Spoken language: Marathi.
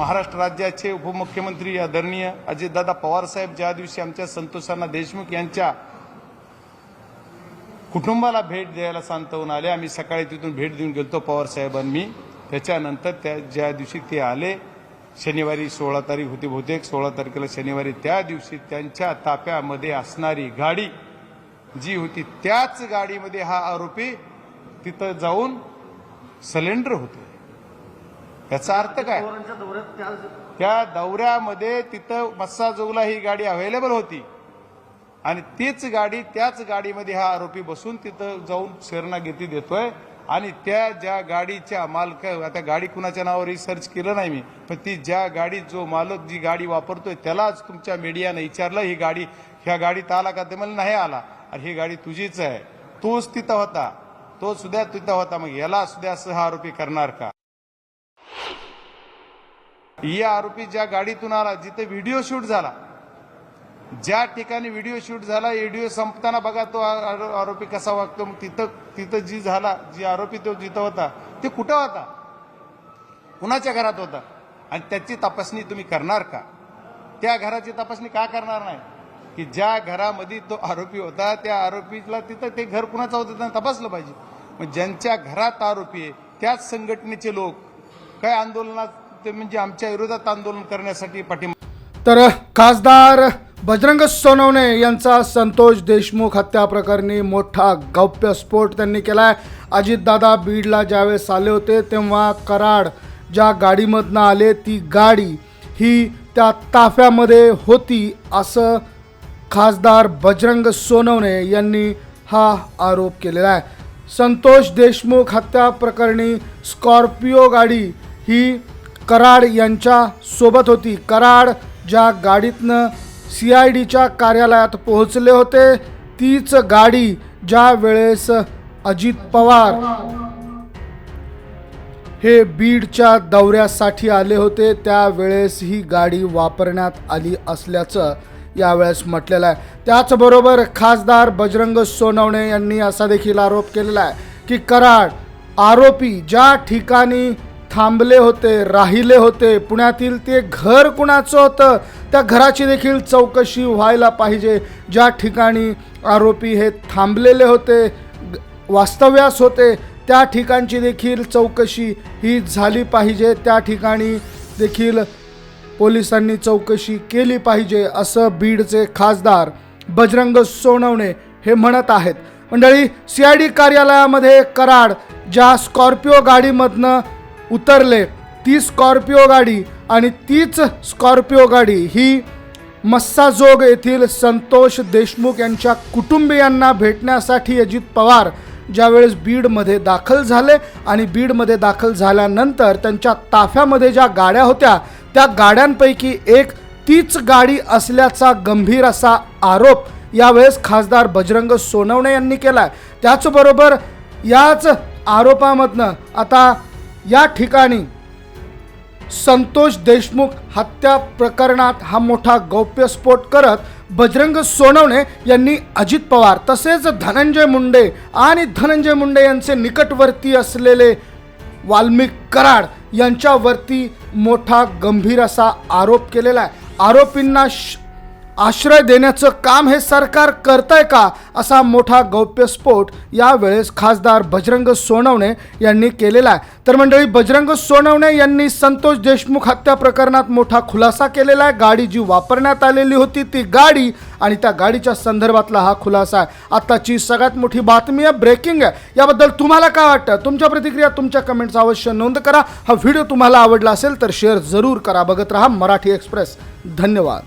महाराष्ट्र राज्याचे उपमुख्यमंत्री आदरणीय अजितदादा पवारसाहेब ज्या दिवशी आमच्या संतोषांना देशमुख यांच्या कुटुंबाला भेट द्यायला सांतवून आले आम्ही सकाळी तिथून भेट देऊन गेलतो पवारसाहेबांनी मी त्याच्यानंतर त्या ज्या दिवशी ते आले शनिवारी सोळा तारीख होती बहुतेक सोळा तारखेला शनिवारी त्या दिवशी त्यांच्या ताफ्यामध्ये असणारी गाडी जी होती त्याच गाडीमध्ये हा आरोपी तिथं जाऊन सिलेंडर होते. याचा अर्थ काय? त्या दौऱ्यामध्ये तिथं मस्साजोगला ही गाडी अवेलेबल होती. आणि तीच गाडी त्याच गाडीमध्ये हा आरोपी बसून तिथं जाऊन शरणागती देतोय. आणि त्या ज्या गाडीच्या मालक आता गाडी कुणाच्या नावावरही सर्च केलं नाही मी पण ती ज्या गाडी जो मालक जी गाडी वापरतोय त्यालाच तुमच्या मीडियानं विचारलं ही गाडी ह्या गाडीत आला का? ते मला नाही आला. आणि ही गाडी तुझीच आहे. तोच तिथं होता. तो सुद्धा तिथं होता. मग याला सुद्धा असं हा आरोपी करणार का? या आरोपी ज्या गाडीतून आला जिथे व्हिडिओ शूट झाला ज्या ठिकाणी व्हिडिओ शूट झाला व्हिडिओ संपताना बघा तो आरो- आरोपी कसा वागतो. मग तिथं तिथं जी झाला जी आरोपी तो जिथं होता ते कुठं होता? कुणाच्या घरात होता? आणि त्याची तपासणी तुम्ही करणार का? त्या घराची तपासणी का करणार नाही? की ज्या घरामध्ये तो आरोपी होता त्या आरोपीला तिथं ते घर कुणाचं होतं त्यांना तपासलं पाहिजे. मग ज्यांच्या घरात आरोपी आहे त्याच संघटनेचे लोक काय आंदोलनात ते म्हणजे आमच्या विरोधात आंदोलन करण्यासाठी पाठिंबा तर खासदार बजरंग सोनवणे यांचा संतोष देशमुख हत्या प्रकरणी मोठा गौप्यस्फोट त्यांनी केला आहे अजितदादा बीडला ज्यावेळेस आले होते तेव्हा कराड ज्या गाडीमधनं आले ती गाडी ही त्या ताफ्यामध्ये होती असं खासदार बजरंग सोनवणे यांनी हा आरोप केलेला आहे. संतोष देशमुख हत्या प्रकरणी स्कॉर्पिओ गाडी ही कराड यांच्या सोबत होती. कराड ज्या गाडीतनं सी आय डीच्या कार्यालयात पोहोचले होते तीच गाडी ज्या वेळेस अजित पवार हे बीडच्या दौऱ्यासाठी आले होते त्यावेळेस ही गाडी वापरण्यात आली असल्याचं यावेळेस म्हटलेलं आहे. त्याचबरोबर खासदार बजरंग सोनवणे यांनी असा देखील आरोप केलेला आहे की कराड आरोपी ज्या ठिकाणी थांबले होते राहिले होते. पुण्यातील ते घर कुणाचं होतं? त्या घराची देखील चौकशी व्हायला पाहिजे. ज्या ठिकाणी आरोपी हे थांबलेले होते वास्तव्यास होते त्या ठिकाणची देखील चौकशी ही झाली पाहिजे. त्या ठिकाणी देखील पोलिसांनी चौकशी केली पाहिजे असं बीडचे खासदार बजरंग सोनवणे हे म्हणत आहेत. मंडळी सी आय डी कार्यालयामध्ये कराड ज्या स्कॉर्पिओ गाडीमधनं उतरले. ती स्कॉर्पिओ गाडी आणि तीच स्कॉर्पिओ गाडी ही मस्साजोग येथील संतोष देशमुख यांच्या कुटुंबियांना भेटण्यासाठी अजित पवार ज्यावेळेस बीडमध्ये दाखल झाले आणि बीडमध्ये दाखल झाल्यानंतर त्यांच्या ताफ्यामध्ये ज्या गाड्या होत्या त्या गाड्यांपैकी एक तीच गाडी असल्याचा गंभीर असा आरोप यावेळेस खासदार बजरंग सोनवणे यांनी केला आहे त्याचबरोबर याच आरोपामधनं आता या ठिकाणी संतोष देशमुख हत्या प्रकरणात हा मोठा गौप्यस्फोट करत बजरंग सोनवणे यांनी अजित पवार तसेच धनंजय मुंडे आणि धनंजय मुंडे यांचे निकटवर्ती असलेले वाल्मिक कराड यांच्यावरती मोठा गंभीर असा आरोप केलेला आहे. आरोपींना श- आश्रय देण्याचं काम हे सरकार करतंय का असा मोठा गौप्यस्फोट यावेळेस खासदार बजरंग सोनवणे यांनी केलेला आहे. तर मंडळी बजरंग सोनवणे यांनी संतोष देशमुख हत्या प्रकरणात मोठा खुलासा केलेला आहे. गाडी जी वापरण्यात आलेली होती ती गाडी आणि त्या गाडीच्या संदर्भातला हा खुलासा आहे. आत्ताची सगळ्यात मोठी बातमी आहे ब्रेकिंग आहे. याबद्दल तुम्हाला काय वाटतं? तुमच्या प्रतिक्रिया तुमच्या कमेंट्स अवश्य नोंद करा. हा व्हिडिओ तुम्हाला आवडला असेल तर शेअर जरूर करा. बघत राहा मराठी एक्सप्रेस. धन्यवाद.